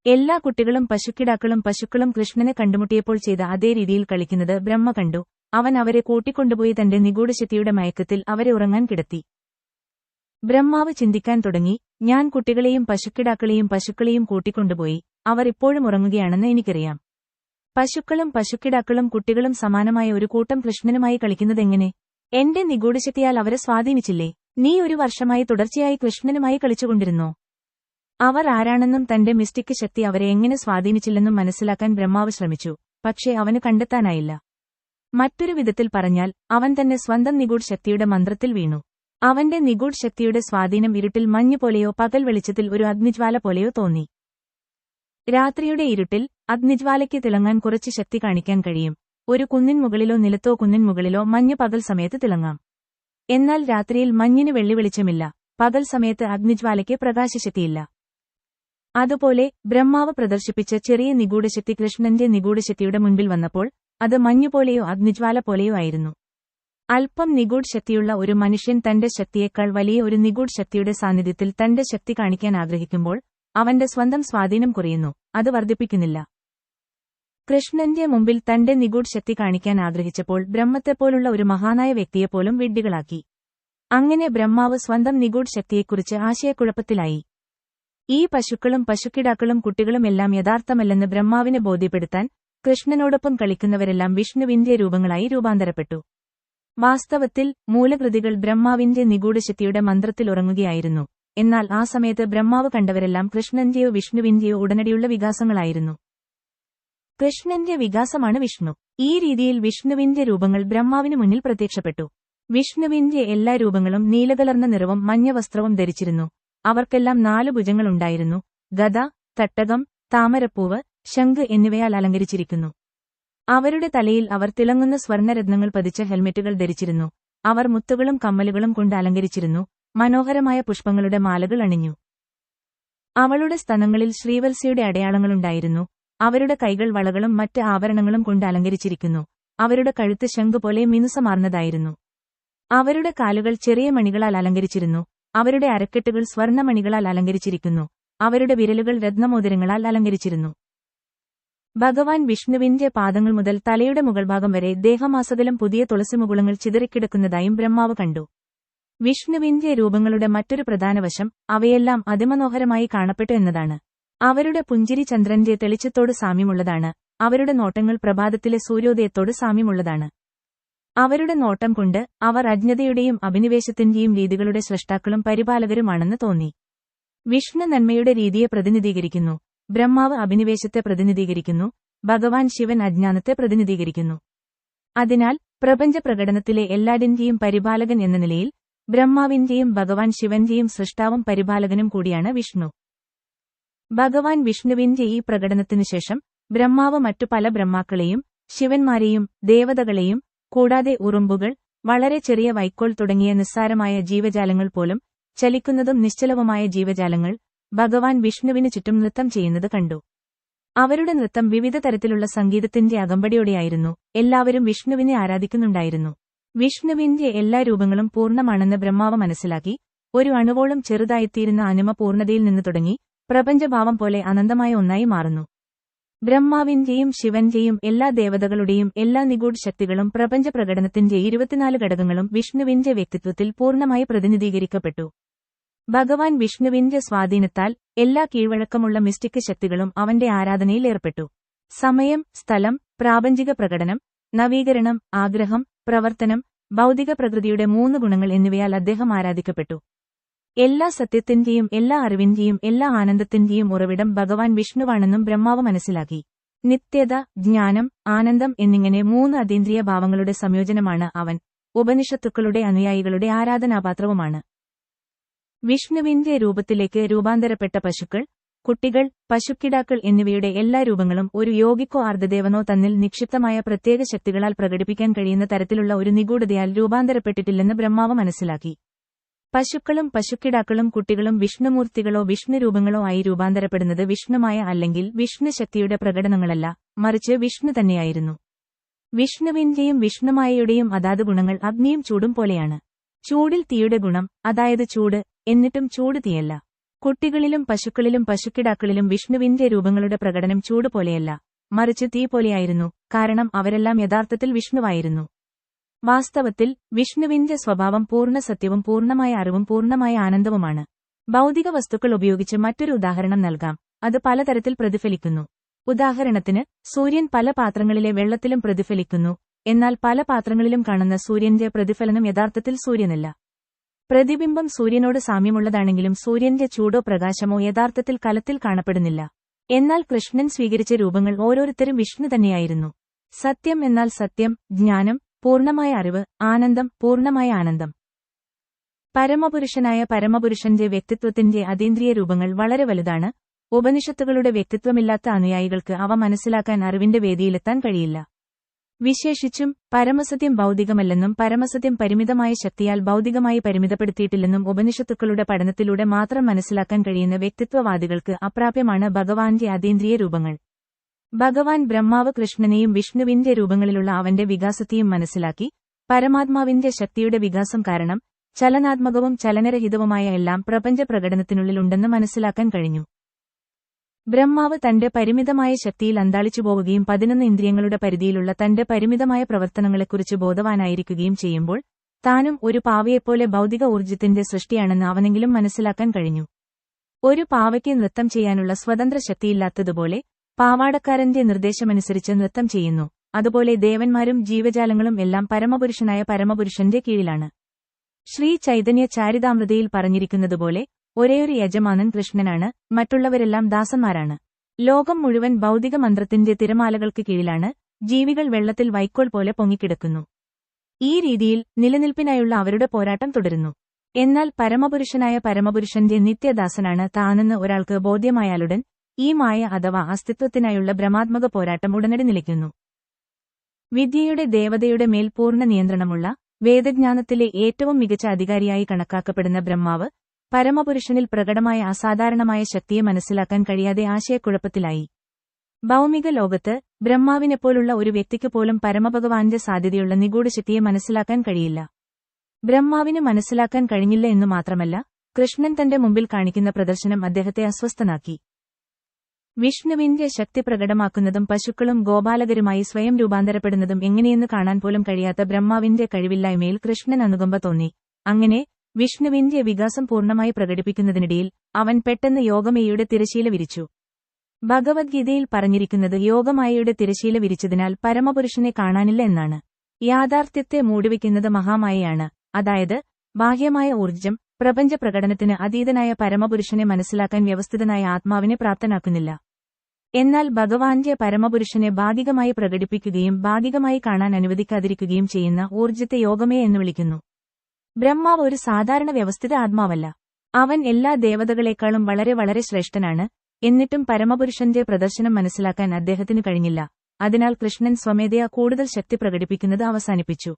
Speaker 1: എല്ലാ കുട്ടികളും പശുക്കിടാക്കളും പശുക്കളും കൃഷ്ണനെ കണ്ടുമുട്ടിയപ്പോൾ ചെയ്ത അതേ രീതിയിൽ കളിക്കുന്നത് ബ്രഹ്മ കണ്ടു. അവൻ അവരെ കൂട്ടിക്കൊണ്ടുപോയി തന്റെ നിഗൂഢശക്തിയുടെ മയക്കത്തിൽ അവരെ ഉറങ്ങാൻ കിടത്തി. ബ്രഹ്മാവ് ചിന്തിക്കാൻ തുടങ്ങി ഞാൻ കുട്ടികളെയും പശുക്കിടാക്കളെയും പശുക്കളെയും കൂട്ടിക്കൊണ്ടുപോയി അവർ ഇപ്പോഴും ഉറങ്ങുകയാണെന്ന് എനിക്കറിയാം. പശുക്കളും പശുക്കിടാക്കളും കുട്ടികളും സമാനമായ ഒരു കൂട്ടം കൃഷ്ണനുമായി കളിക്കുന്നതെങ്ങനെ? എന്റെ നിഗൂഢശക്തിയാൽ അവരെ സ്വാധീനിച്ചില്ലേ? നീ ഒരു വർഷമായി തുടർച്ചയായി കൃഷ്ണനുമായി കളിച്ചുകൊണ്ടിരുന്നോ? അവർ ആരാണെന്നും തന്റെ മിസ്റ്റിക് ശക്തി അവരെ എങ്ങനെ സ്വാധീനിച്ചില്ലെന്നും മനസ്സിലാക്കാൻ ബ്രഹ്മാവ് ശ്രമിച്ചു പക്ഷേ അവന് കണ്ടെത്താനായില്ല. മറ്റൊരു വിധത്തിൽ പറഞ്ഞാൽ അവൻ തന്നെ സ്വന്തം നിഗൂഢ ശക്തിയുടെ മന്ത്രത്തിൽ വീണു. അവന്റെ നിഗൂഢ ശക്തിയുടെ സ്വാധീനം ഇരുട്ടിൽ മഞ്ഞു പോലെയോ പകൽ വെളിച്ചത്തിൽ ഒരു അഗ്നിജ്വാല പോലെയോ തോന്നി. രാത്രിയുടെ ഇരുട്ടിൽ അഗ്നിജ്വാലയ്ക്ക് തിളങ്ങാൻ കുറച്ച് ശക്തി കാണിക്കാൻ കഴിയും. ഒരു കുന്നിൻ മുകളിലോ നിലത്തോ കുന്നിൻ മുകളിലോ മഞ്ഞ് പകൽ സമയത്ത് തിളങ്ങാം. എന്നാൽ രാത്രിയിൽ മഞ്ഞിന് വെള്ളി വെളിച്ചമില്ല. പകൽ സമയത്ത് അഗ്നിജ്വാലയ്ക്ക് പ്രകാശശക്തിയില്ല. അതുപോലെ ബ്രഹ്മാവ് പ്രദർശിപ്പിച്ച ചെറിയ നിഗൂഢശക്തി കൃഷ്ണന്റെ നിഗൂഢശക്തിയുടെ മുൻപിൽ വന്നപ്പോൾ അത് മഞ്ഞുപോലെയോ അഗ്നിജ്വാല പോലെയോ ആയിരുന്നു. അല്പം നിഗൂഢ ശക്തിയുള്ള ഒരു മനുഷ്യൻ തന്റെ ശക്തിയേക്കാൾ വലിയ ഒരു നിഗൂഢ ശക്തിയുടെ സാന്നിധ്യത്തിൽ തന്റെ ശക്തി കാണിക്കാൻ ആഗ്രഹിക്കുമ്പോൾ അവന്റെ സ്വന്തം സ്വാധീനം കുറയുന്നു അത് വർദ്ധിപ്പിക്കുന്നില്ല. കൃഷ്ണന്റെ മുമ്പിൽ തന്റെ നിഗൂഢ ശക്തി കാണിക്കാൻ ആഗ്രഹിച്ചപ്പോൾ ബ്രഹ്മത്തെപ്പോലുള്ള ഒരു മഹാനായ വ്യക്തിയെപ്പോലും വിഡ്ഢികളാക്കി. അങ്ങനെ ബ്രഹ്മാവ് സ്വന്തം നിഗൂഢ ശക്തിയെക്കുറിച്ച് ആശയക്കുഴപ്പത്തിലായി. ഈ പശുക്കളും പശുക്കിടാക്കളും കുട്ടികളുമെല്ലാം യഥാർത്ഥമല്ലെന്ന് ബ്രഹ്മാവിനെ ബോധ്യപ്പെടുത്താൻ കൃഷ്ണനോടൊപ്പം കളിക്കുന്നവരെല്ലാം വിഷ്ണുവിന്റെ രൂപങ്ങളായി രൂപാന്തരപ്പെട്ടു. വാസ്തവത്തിൽ മൂലകൃതികൾ ബ്രഹ്മാവിന്റെ നിഗൂഢശക്തിയുടെ മന്ത്രത്തിൽ ഉറങ്ങുകയായിരുന്നു. എന്നാൽ ആ സമയത്ത് ബ്രഹ്മാവ് കണ്ടവരെല്ലാം കൃഷ്ണന്റെയോ വിഷ്ണുവിന്റെയോ ഉടനടിയുള്ള വികാസങ്ങളായിരുന്നു. കൃഷ്ണന്റെ വികാസമാണ് വിഷ്ണു. ഈ രീതിയിൽ വിഷ്ണുവിന്റെ രൂപങ്ങൾ ബ്രഹ്മാവിനു മുന്നിൽ പ്രത്യക്ഷപ്പെട്ടു. വിഷ്ണുവിന്റെ എല്ലാ രൂപങ്ങളും നീലകലർന്ന നിറവും മഞ്ഞ വസ്ത്രവും ധരിച്ചിരുന്നു. അവർക്കെല്ലാം നാലു ഭുജങ്ങളുണ്ടായിരുന്നു. ഗദ തട്ടകം താമരപ്പൂവ് ശംഖ് എന്നിവയാൽ അലങ്കരിച്ചിരിക്കുന്നു. അവരുടെ തലയിൽ അവർ തിളങ്ങുന്ന സ്വർണരത്നങ്ങൾ പതിച്ച ഹെൽമെറ്റുകൾ ധരിച്ചിരുന്നു. അവർ മുത്തുകളും കമ്മലുകളും കൊണ്ട് അലങ്കരിച്ചിരുന്നു. മനോഹരമായ പുഷ്പങ്ങളുടെ മാലകൾ അണിഞ്ഞു. അവളുടെ സ്തനങ്ങളിൽ ശ്രീവത്സയുടെ അടയാളങ്ങളുണ്ടായിരുന്നു. അവരുടെ കൈകൾ വളകളും മറ്റ് ആഭരണങ്ങളും കൊണ്ട് അലങ്കരിച്ചിരിക്കുന്നു. അവരുടെ കഴുത്ത് ശംഖ് പോലെ മിനുസമാർന്നതായിരുന്നു. അവരുടെ കാലുകൾ ചെറിയ മണികളാൽ അലങ്കരിച്ചിരുന്നു. അവരുടെ അരക്കെട്ടുകൾ സ്വർണമണികളാൽ അലങ്കരിച്ചിരിക്കുന്നു. അവരുടെ വിരലുകൾ രത്നമോതിരങ്ങളാൽ അലങ്കരിച്ചിരുന്നു. ഭഗവാൻ വിഷ്ണുവിന്റെ പാദങ്ങൾ മുതൽ തലയുടെ മുകൾഭാഗം വരെ ദേഹമാസകലം പുതിയ തുളസിമുകുളങ്ങൾ ചിതറിക്കിടക്കുന്നതായും ബ്രഹ്മാവ് കണ്ടു. വിഷ്ണുവിന്റെ രൂപങ്ങളുടെ മറ്റൊരു പ്രധാന വശം അവയെല്ലാം അതിമനോഹരമായി കാണപ്പെട്ടു എന്നതാണ്. അവരുടെ പുഞ്ചിരി ചന്ദ്രന്റെ തെളിച്ചത്തോട് സാമ്യമുള്ളതാണ്. അവരുടെ നോട്ടങ്ങൾ പ്രഭാതത്തിലെ സൂര്യോദയത്തോട് സാമ്യമുള്ളതാണ്. അവരുടെ നോട്ടം കൊണ്ട് അവർ അജ്ഞതയുടെയും അഭിനിവേശത്തിന്റെയും രീതികളുടെ സൃഷ്ടാക്കളും പരിപാലകരുമാണെന്ന് തോന്നി. വിഷ്ണു നന്മയുടെ രീതിയെ പ്രതിനിധീകരിക്കുന്നു. ബ്രഹ്മാവ് അഭിനിവേശത്തെ പ്രതിനിധീകരിക്കുന്നു ഭഗവാൻ ശിവൻ അജ്ഞാനത്തെ പ്രതിനിധീകരിക്കുന്നു. അതിനാൽ പ്രപഞ്ച പ്രകടനത്തിലെ എല്ലാടിന്റെയും പരിപാലകൻ എന്ന നിലയിൽ ബ്രഹ്മാവിന്റെയും ഭഗവാൻ ശിവന്റെയും സൃഷ്ടാവും പരിപാലകനും കൂടിയാണ് വിഷ്ണു. ഭഗവാൻ വിഷ്ണുവിന്റെ ഈ പ്രകടനത്തിനു ശേഷം ബ്രഹ്മാവ് മറ്റു പല ബ്രഹ്മാക്കളെയും ശിവന്മാരെയും ദേവതകളെയും കൂടാതെ ഉറുമ്പുകൾ വളരെ ചെറിയ വൈക്കോൾ തുടങ്ങിയ നിസ്സാരമായ ജീവജാലങ്ങൾ പോലും ചലിക്കുന്നതും നിശ്ചലവുമായ ജീവജാലങ്ങൾ ഭഗവാൻ വിഷ്ണുവിന് ചുറ്റും നൃത്തം ചെയ്യുന്നത് കണ്ടു. അവരുടെ നൃത്തം വിവിധ തരത്തിലുള്ള സംഗീതത്തിന്റെ അകമ്പടിയോടെയായിരുന്നു. എല്ലാവരും വിഷ്ണുവിനെ ആരാധിക്കുന്നുണ്ടായിരുന്നു. വിഷ്ണുവിന്റെ എല്ലാ രൂപങ്ങളും പൂർണമാണെന്ന് ബ്രഹ്മാവ് മനസ്സിലാക്കി. ഒരു അണുവോളം ചെറുതായിത്തീരുന്ന അനുമ പൂർണതയിൽ നിന്ന് തുടങ്ങി. പ്രപഞ്ചഭാവം പോലെ അനന്തമായ ഒന്നായി മാറുന്നു. ബ്രഹ്മാവിന്റെയും ശിവന്റെയും എല്ലാ ദേവതകളുടെയും എല്ലാ നിഗൂഢ ശക്തികളും പ്രപഞ്ച പ്രകടനത്തിന്റെ ഇരുപത്തിനാല് ഘടകങ്ങളും വിഷ്ണുവിന്റെ വ്യക്തിത്വത്തിൽ പൂർണമായി പ്രതിനിധീകരിക്കപ്പെട്ടു. ഭഗവാൻ വിഷ്ണുവിന്റെ സ്വാധീനത്താൽ എല്ലാ കീഴ്വഴക്കമുള്ള മിസ്റ്റിക് ശക്തികളും അവന്റെ ആരാധനയിൽ ഏർപ്പെട്ടു. സമയം സ്ഥലം പ്രാപഞ്ചിക പ്രകടനം നവീകരണം ആഗ്രഹം പ്രവർത്തനം ഭൗതിക പ്രകൃതിയുടെ മൂന്ന് ഗുണങ്ങൾ എന്നിവയാൽ അദ്ദേഹം ആരാധിക്കപ്പെട്ടു. എല്ലാ സത്യത്തിന്റെയും എല്ലാ അറിവിന്റെയും എല്ലാ ആനന്ദത്തിന്റെയും ഉറവിടം ഭഗവാൻ വിഷ്ണുവാണെന്നും ബ്രഹ്മാവ് മനസ്സിലാക്കി. നിത്യത ജ്ഞാനം ആനന്ദം എന്നിങ്ങനെ മൂന്ന് അതീന്ദ്രിയ ഭാവങ്ങളുടെ സംയോജനമാണ് അവൻ. ഉപനിഷത്തുക്കളുടെ അനുയായികളുടെ ആരാധനാപാത്രവുമാണ്. വിഷ്ണുവിന്റെ രൂപത്തിലേക്ക് രൂപാന്തരപ്പെട്ട പശുക്കൾ കുട്ടികൾ പശുക്കിടാക്കൾ എന്നിവയുടെ എല്ലാ രൂപങ്ങളും ഒരു യോഗിക്കോ അർദ്ധദേവനോ തന്നിൽ നിക്ഷിപ്തമായ പ്രത്യേക ശക്തികളാൽ പ്രകടിപ്പിക്കാൻ കഴിയുന്ന തരത്തിലുള്ള ഒരു നിഗൂഢതയാൽ രൂപാന്തരപ്പെട്ടിട്ടില്ലെന്ന് ബ്രഹ്മാവ് മനസ്സിലാക്കി. പശുക്കളും പശുക്കിടാക്കളും കുട്ടികളും വിഷ്ണുമൂർത്തികളോ വിഷ്ണുരൂപങ്ങളോ ആയി രൂപാന്തരപ്പെടുന്നത് വിഷ്ണുമായ അല്ലെങ്കിൽ വിഷ്ണു ശക്തിയുടെ പ്രകടനങ്ങളല്ല മറിച്ച് വിഷ്ണു തന്നെയായിരുന്നു. വിഷ്ണുവിന്റെയും വിഷ്ണുമായയുടെയും അതാത് ഗുണങ്ങൾ അഗ്നിയും ചൂടും പോലെയാണ്. ചൂടിൽ തീയുടെ ഗുണം അതായത് ചൂട് എന്നിട്ടും ചൂട് തീയല്ല കുട്ടികളിലും പശുക്കളിലും പശുക്കിടാക്കളിലും വിഷ്ണുവിന്റെ രൂപങ്ങളുടെ പ്രകടനം ചൂട് പോലെയല്ല മറിച്ച് തീ പോലെയായിരുന്നു കാരണം അവരെല്ലാം യഥാർത്ഥത്തിൽ വിഷ്ണുവായിരുന്നു. വാസ്തവത്തിൽ വിഷ്ണുവിന്റെ സ്വഭാവം പൂർണ സത്യവും പൂർണമായ അറിവും പൂർണമായ ആനന്ദവുമാണ്. ഭൗതിക വസ്തുക്കൾ ഉപയോഗിച്ച് മറ്റൊരു ഉദാഹരണം നൽകാം. അത് പലതരത്തിൽ പ്രതിഫലിക്കുന്നു. ഉദാഹരണത്തിന് സൂര്യൻ പല പാത്രങ്ങളിലെ വെള്ളത്തിലും പ്രതിഫലിക്കുന്നു എന്നാൽ പല പാത്രങ്ങളിലും കാണുന്ന സൂര്യന്റെ പ്രതിഫലനം യഥാർത്ഥത്തിൽ സൂര്യനല്ല. പ്രതിബിംബം സൂര്യനോട് സാമ്യമുള്ളതാണെങ്കിലും സൂര്യന്റെ ചൂടോ പ്രകാശമോ യഥാർത്ഥത്തിൽ കലത്തിൽ കാണപ്പെടുന്നില്ല. എന്നാൽ കൃഷ്ണൻ സ്വീകരിച്ച രൂപങ്ങൾ ഓരോരുത്തരും വിഷ്ണു തന്നെയായിരുന്നു. സത്യം എന്നാൽ സത്യം ജ്ഞാനം പൂർണമായ അറിവ് ആനന്ദം പൂർണമായ ആനന്ദം. പരമപുരുഷനായ പരമപുരുഷന്റെ വ്യക്തിത്വത്തിന്റെ അതീന്ദ്രിയ രൂപങ്ങൾ വളരെ വലുതാണ്. ഉപനിഷത്തുകളുടെ വ്യക്തിത്വമില്ലാത്ത അനുയായികൾക്ക് അവ മനസ്സിലാക്കാൻ അറിവിന്റെ വേദിയിലെത്താൻ കഴിയില്ല. വിശേഷിച്ചും പരമസത്യം ഭൗതികമല്ലെന്നും പരമസത്യം പരിമിതമായ ശക്തിയാൽ ഭൗതികമായി പരിമിതപ്പെടുത്തിയിട്ടില്ലെന്നും ഉപനിഷത്തുക്കളുടെ പഠനത്തിലൂടെ മാത്രം മനസ്സിലാക്കാൻ കഴിയുന്ന വ്യക്തിത്വവാദികൾക്ക് അപ്രാപ്യമാണ് ഭഗവാന്റെ അതീന്ദ്രിയ രൂപങ്ങൾ. ഭഗവാൻ ബ്രഹ്മാവ് കൃഷ്ണനെയും വിഷ്ണുവിന്റെ രൂപങ്ങളിലുള്ള അവന്റെ വികാസത്തെയും മനസ്സിലാക്കി പരമാത്മാവിന്റെ ശക്തിയുടെ വികാസം കാരണം ചലനാത്മകവും ചലനരഹിതവുമായ എല്ലാം പ്രപഞ്ച പ്രകടനത്തിനുള്ളിലുണ്ടെന്ന് മനസ്സിലാക്കാൻ കഴിഞ്ഞു. ബ്രഹ്മാവ് തന്റെ പരിമിതമായ ശക്തിയിൽ അന്താളിച്ചു പോവുകയും പതിനൊന്ന് ഇന്ദ്രിയങ്ങളുടെ പരിധിയിലുള്ള തന്റെ പരിമിതമായ പ്രവർത്തനങ്ങളെക്കുറിച്ച് ബോധവാനായിരിക്കുകയും ചെയ്യുമ്പോൾ താനും ഒരു പാവയെപ്പോലെ ഭൗതിക ഊർജത്തിന്റെ സൃഷ്ടിയാണെന്ന് അവനെങ്കിലും മനസ്സിലാക്കാൻ കഴിഞ്ഞു. ഒരു പാവയ്ക്ക് നൃത്തം ചെയ്യാനുള്ള സ്വതന്ത്ര ശക്തിയില്ലാത്തതുപോലെ പാവാടക്കാരന്റെ നിർദ്ദേശമനുസരിച്ച് നൃത്തം ചെയ്യുന്നു. അതുപോലെ ദേവന്മാരും ജീവജാലങ്ങളും എല്ലാം പരമപുരുഷനായ പരമപുരുഷന്റെ കീഴിലാണ്. ശ്രീ ചൈതന്യ ചാരിതാമൃതയിൽ പറഞ്ഞിരിക്കുന്നതുപോലെ ഒരേയൊരു യജമാനൻ കൃഷ്ണനാണ് മറ്റുള്ളവരെല്ലാം ദാസന്മാരാണ്. ലോകം മുഴുവൻ ഭൗതിക മന്ത്രത്തിന്റെ തിരമാലകൾക്ക് കീഴിലാണ് ജീവികൾ വെള്ളത്തിൽ വൈക്കോൾ പോലെ പൊങ്ങിക്കിടക്കുന്നു. ഈ രീതിയിൽ നിലനിൽപ്പിനായുള്ള അവരുടെ പോരാട്ടം തുടരുന്നു. എന്നാൽ പരമപുരുഷനായ പരമപുരുഷന്റെ നിത്യദാസനാണ് താനെന്ന് ഒരാൾക്ക് ബോധ്യമായാലുടൻ ഈ മായ അഥവാ അസ്തിത്വത്തിനായുള്ള ഭ്രമാത്മക പോരാട്ടം ഉടനടി നിലയ്ക്കുന്നു. വിദ്യയുടെ ദേവതയുടെ മേൽ പൂർണ നിയന്ത്രണമുള്ള വേദജ്ഞാനത്തിലെ ഏറ്റവും മികച്ച അധികാരിയായി കണക്കാക്കപ്പെടുന്ന ബ്രഹ്മാവ് പരമപുരുഷനിൽ പ്രകടമായ അസാധാരണമായ ശക്തിയെ മനസ്സിലാക്കാൻ കഴിയാതെ ആശയക്കുഴപ്പത്തിലായി. ഭൗമിക ലോകത്ത് ബ്രഹ്മാവിനെപ്പോലുള്ള ഒരു വ്യക്തിക്ക് പോലും പരമഭഗവാന്റെ സാധ്യതയുള്ള നിഗൂഢശക്തിയെ മനസ്സിലാക്കാൻ കഴിയില്ല. ബ്രഹ്മാവിന് മനസ്സിലാക്കാൻ കഴിഞ്ഞില്ല എന്നു മാത്രമല്ല കൃഷ്ണൻ തന്റെ മുമ്പിൽ കാണിക്കുന്ന പ്രദർശനം അദ്ദേഹത്തെ അസ്വസ്ഥനാക്കി. വിഷ്ണുവിന്റെ ശക്തി പ്രകടമാക്കുന്നതും പശുക്കളും ഗോപാലകരുമായി സ്വയം രൂപാന്തരപ്പെടുന്നതും എങ്ങനെയെന്ന് കാണാൻ പോലും കഴിയാത്ത ബ്രഹ്മാവിന്റെ കഴിവില്ലായ്മയിൽ കൃഷ്ണൻ അനുകമ്പ തോന്നി. അങ്ങനെ വിഷ്ണുവിന്റെ വികാസം പൂർണമായി പ്രകടിപ്പിക്കുന്നതിനിടയിൽ അവൻ പെട്ടെന്ന് യോഗമേയുടെ തിരശീല വിരിച്ചു. ഭഗവത്ഗീതയിൽ പറഞ്ഞിരിക്കുന്നത് യോഗമായയുടെ തിരശീല വിരിച്ചതിനാൽ പരമപുരുഷനെ കാണാനില്ല എന്നാണ്. യാഥാർത്ഥ്യത്തെ മൂടിവെക്കുന്നത് മഹാമായയാണ്. അതായത് ബാഹ്യമായ ഊർജം പ്രപഞ്ച പ്രകടനത്തിന് അതീതനായ പരമപുരുഷനെ മനസ്സിലാക്കാൻ വ്യവസ്ഥിതനായ ആത്മാവിനെ പ്രാപ്തനാക്കുന്നില്ല. എന്നാൽ ഭഗവാന്റെ പരമപുരുഷനെ ഭാഗികമായി പ്രകടിപ്പിക്കുകയും ഭാഗികമായി കാണാൻ അനുവദിക്കാതിരിക്കുകയും ചെയ്യുന്ന ഊർജത്തെ യോഗമേ എന്ന് വിളിക്കുന്നു. ബ്രഹ്മാവ് ഒരു സാധാരണ വ്യവസ്ഥിത ആത്മാവല്ല. അവൻ എല്ലാ ദേവതകളെക്കാളും വളരെ വളരെ ശ്രേഷ്ഠനാണ്. എന്നിട്ടും പരമപുരുഷന്റെ പ്രദർശനം മനസ്സിലാക്കാൻ അദ്ദേഹത്തിന് കഴിഞ്ഞില്ല. അതിനാൽ കൃഷ്ണൻ സ്വമേധയാ കൂടുതൽ ശക്തി പ്രകടിപ്പിക്കുന്നത് അവസാനിപ്പിച്ചു.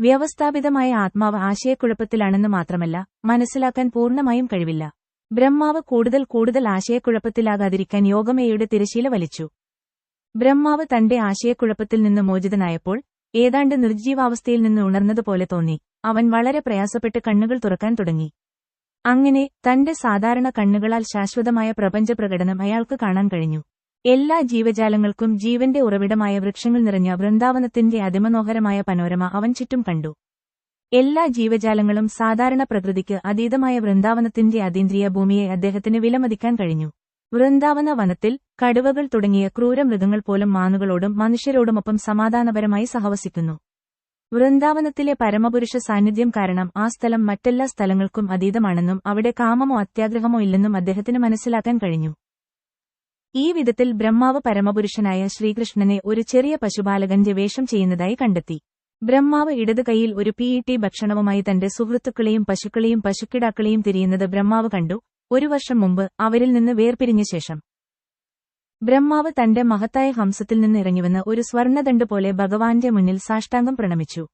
Speaker 1: വ്യവസ്ഥാപിതമായ ആത്മാവ് ആശയക്കുഴപ്പത്തിലാണെന്ന് മാത്രമല്ല മനസ്സിലാക്കാൻ പൂർണമായും കഴിവില്ല. ബ്രഹ്മാവ് കൂടുതൽ കൂടുതൽ ആശയക്കുഴപ്പത്തിലാകാതിരിക്കാൻ യോഗമേയുടെ തിരശീല വലിച്ചു. ബ്രഹ്മാവ് തന്റെ ആശയക്കുഴപ്പത്തിൽ നിന്ന് മോചിതനായപ്പോൾ ഏതാണ്ട് നിർജീവാവസ്ഥയിൽ നിന്ന് ഉണർന്നതുപോലെ തോന്നി. അവൻ വളരെ പ്രയാസപ്പെട്ട് കണ്ണുകൾ തുറക്കാൻ തുടങ്ങി. അങ്ങനെ തന്റെ സാധാരണ കണ്ണുകളാൽ ശാശ്വതമായ പ്രപഞ്ച പ്രകടനം അയാൾക്ക് കാണാൻ കഴിഞ്ഞു. എല്ലാ ജീവജാലങ്ങൾക്കും ജീവന്റെ ഉറവിടമായ വൃക്ഷങ്ങൾ നിറഞ്ഞ വൃന്ദാവനത്തിന്റെ അതിമനോഹരമായ പനോരമ അവൻ ചുറ്റും കണ്ടു. എല്ലാ ജീവജാലങ്ങളും സാധാരണ പ്രകൃതിക്ക് അതീതമായ വൃന്ദാവനത്തിന്റെ അതീന്ദ്രിയ ഭൂമിയെ അദ്ദേഹത്തിന് വിലമതിക്കാൻ കഴിഞ്ഞു. വൃന്ദാവന വനത്തിൽ കടുവകൾ തുടങ്ങിയ ക്രൂരമൃഗങ്ങൾ പോലും മാനുകളോടും മനുഷ്യരോടുമൊപ്പം സമാധാനപരമായി സഹവസിക്കുന്നു. വൃന്ദാവനത്തിലെ പരമപുരുഷ സാന്നിധ്യം കാരണം ആ സ്ഥലം മറ്റെല്ലാ സ്ഥലങ്ങൾക്കും അതീതമാണെന്നും അവിടെ കാമമോ അത്യാഗ്രഹമോ ഇല്ലെന്നും അദ്ദേഹത്തിന് മനസ്സിലാക്കാൻ കഴിഞ്ഞു. ഈ വിധത്തിൽ ബ്രഹ്മാവ് പരമപുരുഷനായ ശ്രീകൃഷ്ണനെ ഒരു ചെറിയ പശുപാലകന്റെ വേഷം ചെയ്യുന്നതായി കണ്ടെത്തി. ബ്രഹ്മാവ് ഇടത് കൈയിൽ ഒരു പിഇടി ഭക്ഷണവുമായി തന്റെ സുഹൃത്തുക്കളെയും പശുക്കളെയും പശുക്കിടാക്കളെയും തിരിയുന്നത് ബ്രഹ്മാവ് കണ്ടു. ഒരു വർഷം മുമ്പ് അവരിൽ നിന്ന് വേർപിരിഞ്ഞ ശേഷം. ബ്രഹ്മാവ് തന്റെ മഹത്തായ ഹംസത്തിൽ നിന്ന് ഇറങ്ങിവന്ന് ഒരു സ്വർണദണ്ഡ് പോലെ ഭഗവാന്റെ മുന്നിൽ സാഷ്ടാംഗം പ്രണമിച്ചു.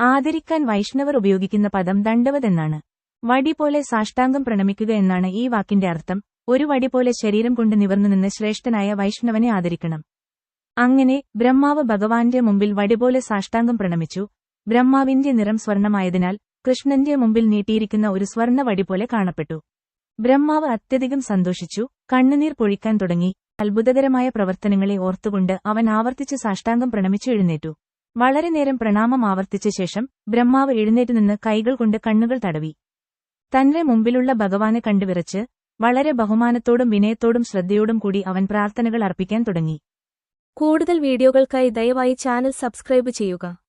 Speaker 1: ആദരിക്കാൻ വൈഷ്ണവർ ഉപയോഗിക്കുന്ന പദം ദണ്ഡവതെന്നാണ്. വടി പോലെ സാഷ്ടാംഗം പ്രണമിക്കുക എന്നാണ് ഈ വാക്കിന്റെ അർത്ഥം. ഒരു വടി പോലെ ശരീരം കൊണ്ട് നിവർന്നു നിന്ന് ശ്രേഷ്ഠനായ വൈഷ്ണവനെ ആദരിക്കണം. അങ്ങനെ ബ്രഹ്മാവ് ഭഗവാന്റെ മുമ്പിൽ വടി പോലെ സാഷ്ടാംഗം പ്രണമിച്ചു. ബ്രഹ്മാവിന്റെ നിറം സ്വർണമായതിനാൽ കൃഷ്ണന്റെ മുമ്പിൽ നീട്ടിയിരിക്കുന്ന ഒരു സ്വർണ വടി പോലെ കാണപ്പെട്ടു. ബ്രഹ്മാവ് അത്യധികം സന്തോഷിച്ചു കണ്ണുനീർ പൊഴിക്കാൻ തുടങ്ങി. അത്ഭുതകരമായ പ്രവർത്തനങ്ങളെ ഓർത്തുകൊണ്ട് അവൻ ആവർത്തിച്ച് സാഷ്ടാംഗം പ്രണമിച്ചു എഴുന്നേറ്റു. വളരെ നേരം പ്രണാമം ആവർത്തിച്ച ശേഷം ബ്രഹ്മാവ് എഴുന്നേറ്റ് നിന്ന് കൈകൾ കൊണ്ട് കണ്ണുകൾ തടവി. തന്റെ മുമ്പിലുള്ള ഭഗവാനെ കണ്ടുവിറച്ച് വളരെ ബഹുമാനത്തോടും വിനയത്തോടും ശ്രദ്ധയോടും കൂടി അവൻ പ്രാർത്ഥനകൾ അർപ്പിക്കാൻ തുടങ്ങി.
Speaker 2: കൂടുതൽ വീഡിയോകൾക്കായി ദയവായി ചാനൽ സബ്സ്ക്രൈബ് ചെയ്യുക.